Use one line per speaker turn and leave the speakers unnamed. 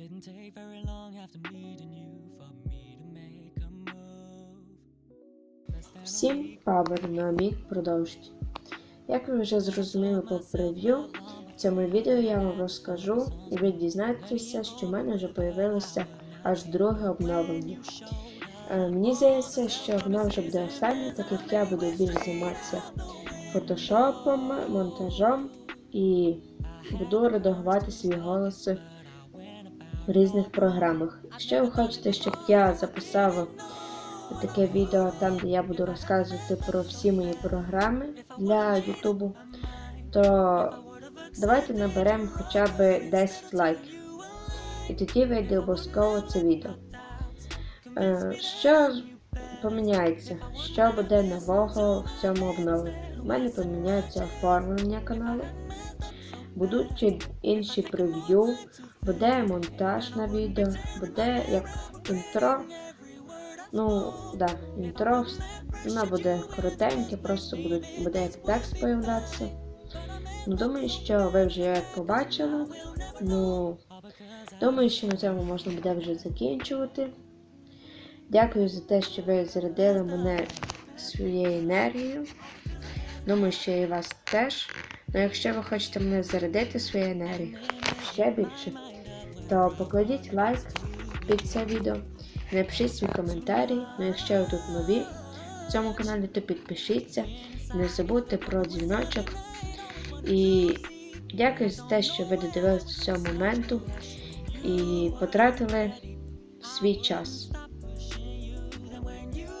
Didn't take very long after meeting you for me to make a move.
Всім пабер на міг продовжить. Як ви вже зрозуміли по прев'ю, в цьому відео я вам розкажу і ви дізнаєтеся, що в мене вже появилося аж друге обновлення. Е, Мені здається, що воно вже буде останнє, так як я буду більш займатися фотошопом, монтажом і буду редагувати свої голоси в різних програмах. Якщо ви хочете, щоб я записав таке відео там, де я буду розказувати про всі мої програми для Ютубу, то давайте наберемо хоча б 10 лайків. І тоді вийде обов'язково це відео. Е, Що поміняється? Що буде нового в цьому обновленні? У мене поміняється оформлення каналу, будуть інші прев'ю, буде монтаж на відео, буде як інтро. Ну, да, інтро, воно буде коротеньке, просто буде, буде як текст появлятися. Ну, думаю, що ви вже як побачили. Ну, думаю, що на цьому можна буде вже закінчувати. Дякую за те, що ви зарядили мене своєю енергією. Думаю, що і вас теж. Ну, якщо ви хочете мене зарядити своєю енергією ще більше, то покладіть лайк під це відео. Напишіть свій коментарі. Ну, якщо ви тут нові в цьому каналі, то підпишіться. Не забудьте про дзвіночок. І дякую за те, що ви додивились до цього моменту і потратили свій час.